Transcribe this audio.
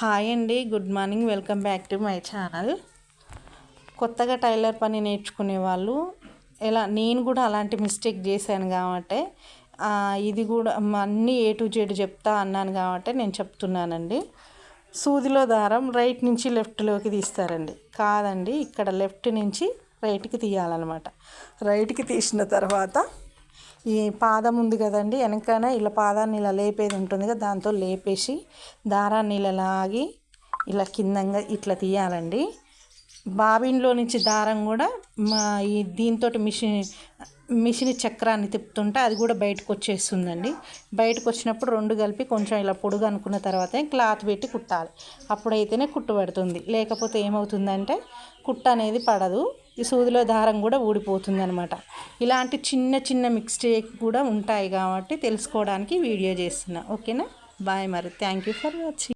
Hi అండి good morning welcome back to my channel. కొత్తగా tailor పని నేర్చుకునే వాళ్ళు ఎలా నేను కూడా అలాంటి మిస్టేక్ చేశాను కాబట్టి ఇది కూడా అన్నీ ఏ టు జెడ్ చెప్తా అన్నాను కాబట్టి నేను చెప్తున్నానండి. సూదిలో దారం రైట్ నుంచి లెఫ్ట్లోకి తీస్తారండి. కాదండి ఇక్కడ లెఫ్ట్ నుంచి రైట్కి తీయాలన్నమాట. రైట్కి తీసిన తర్వాత ఈ పాదం ఉంది కదండి వెనకన ఇలా పాదాన్ని ఇలా లేపేది ఉంటుంది కదా దాంతో లేపేసి దారాన్ని ఇలా లాగి ఇలా కిందంగా ఇట్లా తీయాలండి. బాబిన్లో నుంచి దారం కూడా మా ఈ దీంతో మిషన్ మిషన్ చక్రాన్ని తిప్పుతుంటే అది కూడా బయటకు వచ్చేస్తుందండి. బయటకు వచ్చినప్పుడు రెండు కలిపి కొంచెం ఇలా పొడుగు అనుకున్న తర్వాత క్లాత్ పెట్టి కుట్టాలి. అప్పుడైతేనే కుట్టు పడుతుంది. లేకపోతే ఏమవుతుందంటే కుట్ట అనేది పడదు. ఈ సూదిలో దారం కూడా ఊడిపోతుంది అనమాట ఇలాంటి చిన్న చిన్న మిక్స్టేక్ కూడా ఉంటాయి కాబట్టి తెలుసుకోవడానికి వీడియో చేస్తున్నా. ఓకేనా? బాయ్ మరి. Thank you for watching.